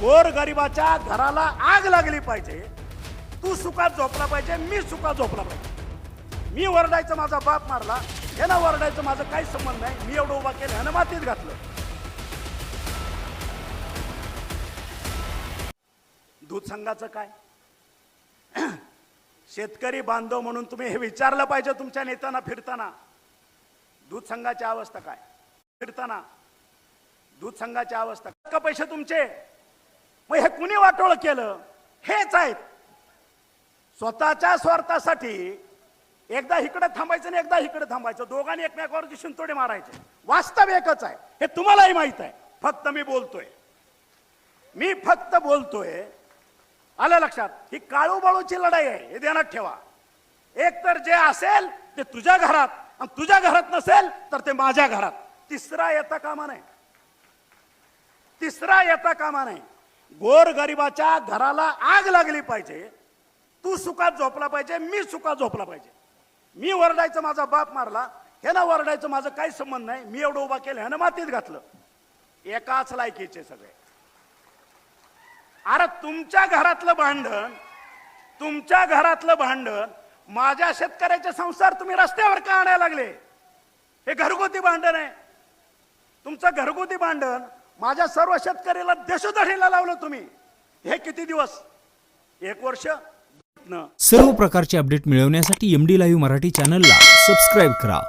गोर गरिबाच्या घराला आग लागली पाहिजे. तू सुखात झोपला पाहिजे मी सुखात झोपला पाहिजे. मी वरडायचं माझा बाप मारला हे ना वरडायचं माझं काही संबंध नाही. मी एवढं उभा केलं ह्यानं मातीत घातलं. दूध संघाचं काय? शेतकरी बांधव म्हणून तुम्ही हे विचारलं पाहिजे तुमच्या नेत्यांना फिरताना. दूध संघाची अवस्था काय? फिरताना. दूध संघाची अवस्था. का पैसे तुमचे? कुणी वाटोळ केलं? हेच आहेत. स्वतःच्या स्वार्थासाठी एकदा इकडे थांबायचं आणि एकदा इकडे थांबायचं. दोघांनी एकमेकावर शिंतोडे मारायचे. वास्तव एकच आहे. हे तुम्हालाही माहीत आहे. फक्त मी बोलतोय. मी फक्त बोलतोय. आलं लक्षात? ही काळू बाळूची लढाई आहे. हे ध्यानात ठेवा. एक तर जे असेल ते तुझ्या घरात आणि तुझ्या घरात नसेल तर ते माझ्या घरात. तिसरा येता कामा नाही. तिसरा येता कामा नाही. गोर गरिबाच्या घराला आग लागली पाहिजे. तू सुखात झोपला पाहिजे मी सुखात झोपला पाहिजे. मी वरडायचं माझा बाप मारला हे ना वरडायचं माझं काही संबंध नाही मी एवढं उभा केलं ह्यानं मातीत घातलं. एकाच लायकीचे सगळे. अरे तुमच्या घरातलं भांडण तुमच्या घरातलं भांडण माझ्या शेतकऱ्याचे संसार तुम्ही रस्त्यावर का आणायला लागले? हे घरगुती भांडण आहे. तुमचं घरगुती भांडण माझ्या सर्व शेतकऱ्याला देशोधडीला लावलं तुम्ही. हे किती दिवस? एक वर्ष? सर्व प्रकारचे अपडेट मिळवण्यासाठी एम डी लाईव्ह मराठी चॅनलला सबस्क्राईब करा.